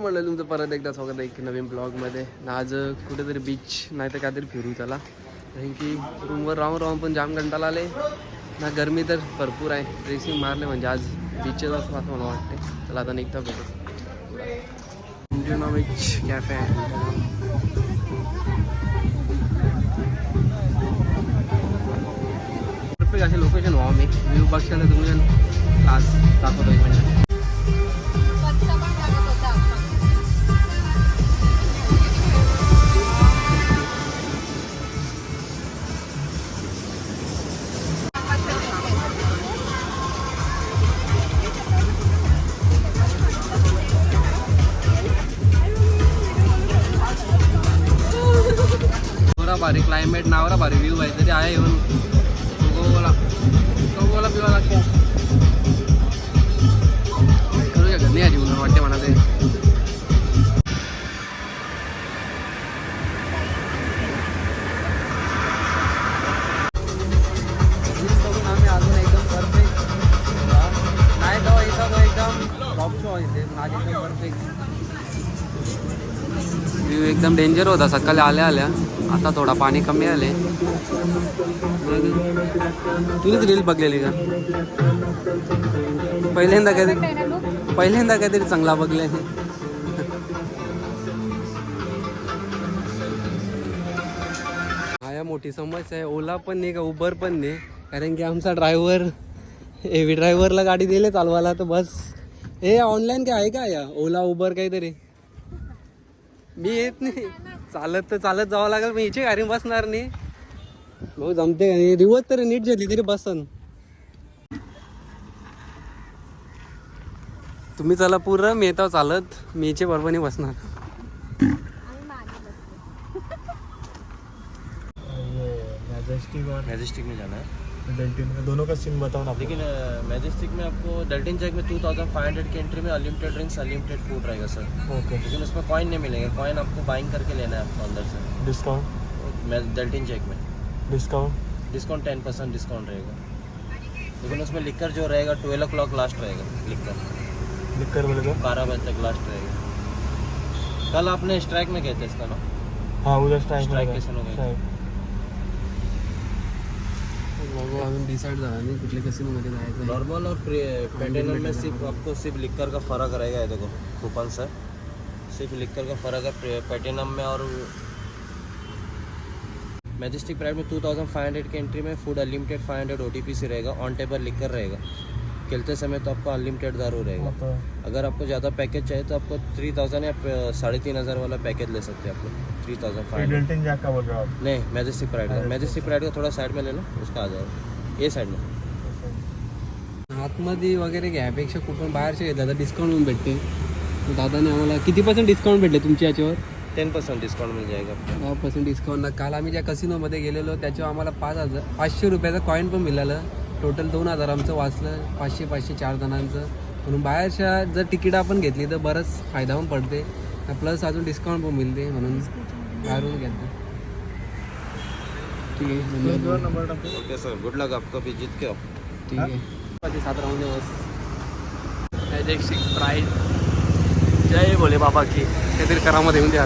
म्हणलं तुमचं परत एकदा स्वागत आहे एक नवीन ब्लॉगमध्ये. ना आज कुठेतरी बीच नाही तर काहीतरी फिरू त्याला. कारण की रूमवर राहून राहून पण जाम कंटाळा आले ना गरमी तर भरपूर आहे. ड्रेसिंग मारले म्हणजे आज बीचेस असं असं मला वाटते चला आता निघता बघू इंडियन बीच कॅफे आहे असे लोकेशन व्हा मी व्ह्यू बघशाल तर तुम्ही क्लास दाखवतो एक म्हणजे भारी क्लायमेट नावरा भारी व्ह्यू आहे. तरी आहे येऊन. गोवाला. गोवाला पिवा लागते करूया घरी नाही आधी म्हणून वाटते म्हणा ते. बघून आम्ही अजून एकदम परफेक्ट नाही तेव्हा इथं तो. एकदम टॉप शो एकदम परफेक्ट एकदम डेंजर होता. सकाळी आल्या आल्या. आता थोडा पाणी कमी आले तुझीच रील बघलेली का? पहिल्यांदा काहीतरी पहिल्यांदा काहीतरी चांगला बघले हा या मोठी समस्या आहे. ओला पण नाही का उबर पण नाही? कारण की आमचा ड्रायव्हर हेवी ड्रायव्हरला गाडी दिले चालवायला तर बस. हे ऑनलाईन काय आहे का या? ओला उबर काहीतरी? मी येत नाही. चालत तर चालत जावं लागेल मी हिची गाडी बसणार नाही. भाऊ जमते का नाही? रिवर्स तरी नीट झाली तरी बसन. तुम्ही चला पूर्ण मी येतो चालत. मी हिचे बरोबर नाही बसणार. मैजेस्टिक मैजेस्टिक है डेल्टिन में। दोनों का सिम बताओ ना लेकिन मैजेस्टिक में आपको डेल्टिन चेक में 2500 की एंट्री में अनलिमिटेड ड्रिंक्स अनलिमिटेड फ़ूड रहेगा सर ओके लेकिन उसमें कॉइन नहीं मिलेंगे। कॉइन आपको बाइंग करके लेना है आपको अंदर से। डिस्काउंट डेल्टिन चेक में। Discount discount ten percent discount रहेगा। लेकिन उसमें लिकर जो रहेगा ट्वेल्व ओ क्लॉक लास्ट रहेगा लिकर लिख कर बोले तो बारह बजे तक लास्ट रहेगा। कल आपने स्ट्राइक में थे इसका ना? हाँ उधर स्ट्राइक Strike कैसे हैं? बघू अजून डिसाईड झाला नाही कुठल्या कसिनोमध्ये जायचं नॉर्मल और पेटेनम में सिर्फ़ आपको सिर्फ़ लिकर का फ़र्क रहेगा ये देखो कूपन से। सिर्फ़ लिकर का फ़र्क है पेटेनम में और मैजेस्टिक प्राइड में 2500 की एंट्री में फ़ूड अनलिमिटेड 500 ओटीपी से रहेगा ऑन टेबल लिकर रहेगा। खेलते समय तो आपको अनलिमिटेड दारू रहेगा। मतलब अगर आपको ज़्यादा पैकेज चाहिए तो आपको थ्री थाउज़ेंड या साढ़े तीन हज़ार वाला पैकेज ले सकते हैं आप लोग। Three thousand five hundred Deltin Jack का बोल रहे हो आप? नहीं मैजेस्टिक प्राइड का। मैजेस्टिक प्राइड का थोड़ा साइड में ले लो उसका आ जाएगा। ये साइड में। आतमध्ये वगैरे घ्यायपेक्षा कुठून बाहेरचे घेतला तर डिस्काउंट पण भेटते दादाने आम्हाला किती पर्सेंट डिस्काउंट भेटले तुमच्या याच्यावर? टेन परसेंट डिस्काउंट मिल जाएगा आपको दहा पर्सेंट डिस्काउंट काल आम्ही ज्या कसिनोमध्ये गेलेलो त्याच्यावर आम्हाला पाच हजार पाचशे रुपयाचा कॉईन पण मिळालं. टोटल दोन हजार आमचं वाचलं पाचशे पाचशे चार जणांचं. म्हणून बाहेरच्या जर तिकीट आपण घेतली तर बरंच फायदा पण पडते प्लस अजून डिस्काउंट पण मिळते म्हणून. बाहेरून घेतो ठीक आहे धन्यवाद. नंबर टाकतो ओके सर गुड लक आपको भी जीत के ठीक आहे. सात राहून बस प्राईज. जय भोले बाबा की काहीतरी करामध्ये येऊन द्या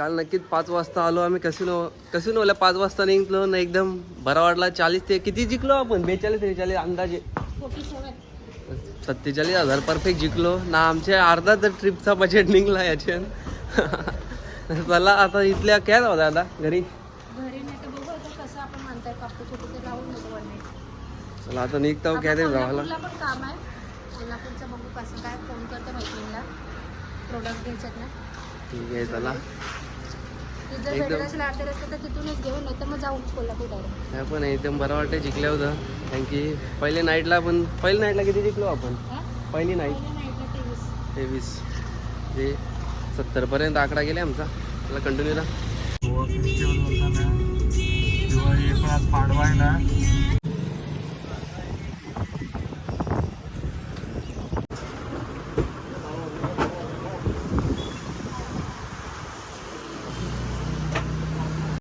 काल नक्कीच पाच वाजता आलो आम्ही कसिनो कसिनोला पाच वाजता निघलो ना एकदम बरा वाटला. चाळीस ते किती जिंकलो आपण? बेचाळीस त्रेचाळीस अंदाजे. सत्तेचाळीस हजार परफेक्ट जिंकलो. ना आमच्या अर्धा तर ट्रिपचा बजेट निघला याच्यात चला आता इथल्या काय जाऊ आता घरी. ते चला आता निघताव काय घ्यायच्यात ना. ठीक आहे चला. ती जर एकदम- भेटत असेल अर्ध्या रस्त्यात तर तिथूनच घेऊन नाही तर मग जाऊ कोल्हापूर डायरेक्ट. नाही पण एकदम बरं वाटतं जिंकल्या होतं. कारण की पहिले नाईटला पण पहिल्या नाईटला किती जिंकलो आपण? पहिली नाईट तेवीस. ते सत्तरपर्यंत आकडा गेले आमचा. त्याला कंटिन्यू राहा गोवा फेस्टिवल बोलताना किंवा हे पण आज पाडवा आहे ना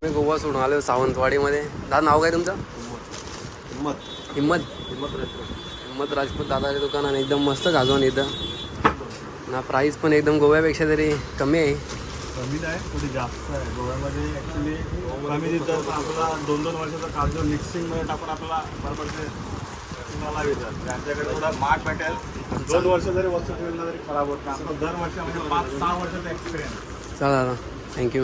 मी गोवा सोडून आलो सावंतवाडीमध्ये. दादा नाव काय तुमचं? हिम्मत. हिम्मत? राजपूत. दादाचे दुकान आणि एकदम मस्त गाजवून इथं. ना प्राईस पण एकदम गोव्यापेक्षा तरी कमी आहे. कमी नाही थोडी जास्त आहे. गोव्यामध्ये ॲक्च्युली कमी देतात. आपला दोन दोन वर्षाचा काजू मिक्सिंगमध्ये टाकून आपला बरोबर तुम्हाला त्यांच्याकडे थोडा मार्क भेटेल. दोन वर्ष जरी वस्तू ठेवला तरी खराब होत नाही. आपलं दर वर्ष पाच सहा वर्षाचा एक्सपिरियन्स चला दादा. थँक्यू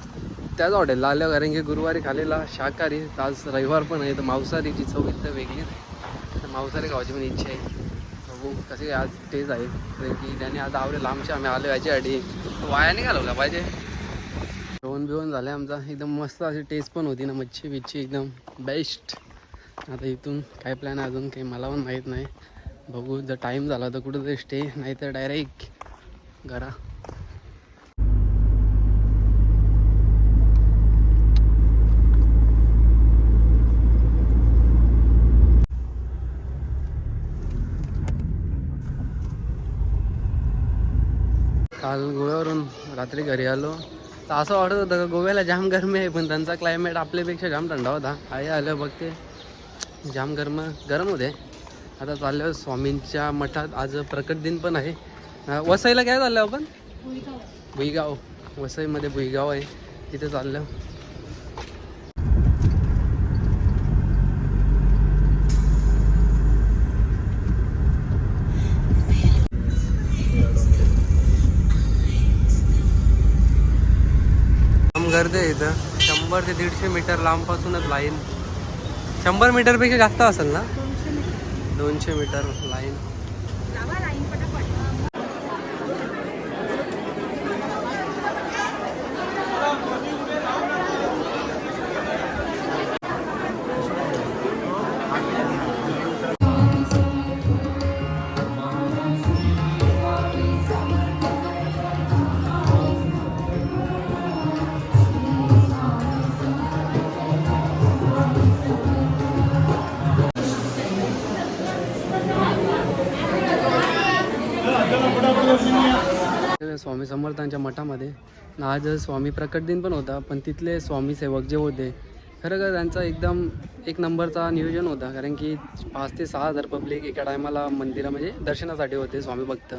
त्याच हॉटेलला आल्या कारण की गुरुवारी खालेला शाकाहारी. आज रविवार पण आहे तर मांसाहारीची चव इथं वेगळी आहे. तर मांसाहारी खावायची पण इच्छा आहे. बघू कसे आज टेस्ट आहे. कारण की त्याने आज आवडे आमच्या आम्ही आलो याच्यासाठी वाया नाही घालवला पाहिजे. जेवण बिवण झालं आमचा. एकदम मस्त अशी टेस्ट पण होती ना मच्छी बिच्छी एकदम बेस्ट आता इथून काय प्लॅन आहे अजून काही मला पण माहीत नाही. बघू जर टाईम झाला तर कुठंतरी स्टे नाही तर डायरेक्ट घरा. काल गोव्यावरून रात्री घरी आलो. तर असं वाटत होतं का गोव्याला जाम गरमी आहे पण त्यांचा क्लायमेट आपल्यापेक्षा जाम थंडा होता. आई आलं बघते जाम गरम गरम होते. आता चाललं स्वामींच्या मठात. आज प्रकट दिन पण आहे. वसईला काय चाललं आपण? भुईगाव. वसईमध्ये भुईगाव आहे. तिथे चाललं गर्दी आहे इथं. शंभर ते दीडशे मीटर लांबपासूनच लाईन शंभर मीटरपेक्षा जास्त असेल ना? दोनशे मीटर लाईन स्वामी समर्थांच्या मठामध्ये. आज स्वामी प्रकट दिन पण होता पण तिथले स्वामी सेवक जे होते खरं का त्यांचा एकदम एक नंबरचा नियोजन होता. कारण की पाच ते सहा हजार पब्लिक एका टायमाला मंदिरा म्हणजे दर्शनासाठी होते स्वामी भक्त.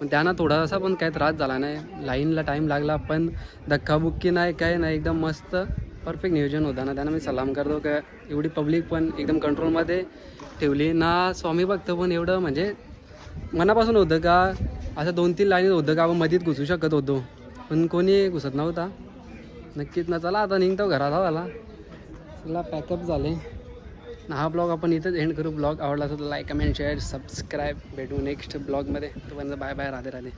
पण त्यांना थोडासा पण काही त्रास झाला नाही. लाईनला टाईम लागला पण धक्काबुक्की नाही काय नाही एकदम मस्त परफेक्ट नियोजन होता. ना त्यांना मी सलाम करतो का एवढी पब्लिक पण एकदम कंट्रोलमध्ये ठेवली. ना स्वामी भक्त पण एवढं म्हणजे मनापासून होतं का? असं दोन तीन लाईनीत होतं का? आपण मधीत घुसू शकत होतो. पण कोणी घुसत नव्हता. नक्कीच ना चला आता निघतो घरात आला चला पॅकअप झाले. ना हा ब्लॉग आपण इथंच एंड करू. ब्लॉग आवडला तर लाईक कमेंट शेअर सबस्क्राईब भेटू नेक्स्ट ब्लॉगमध्ये तोपर्यंत बाय बाय राधे राधे.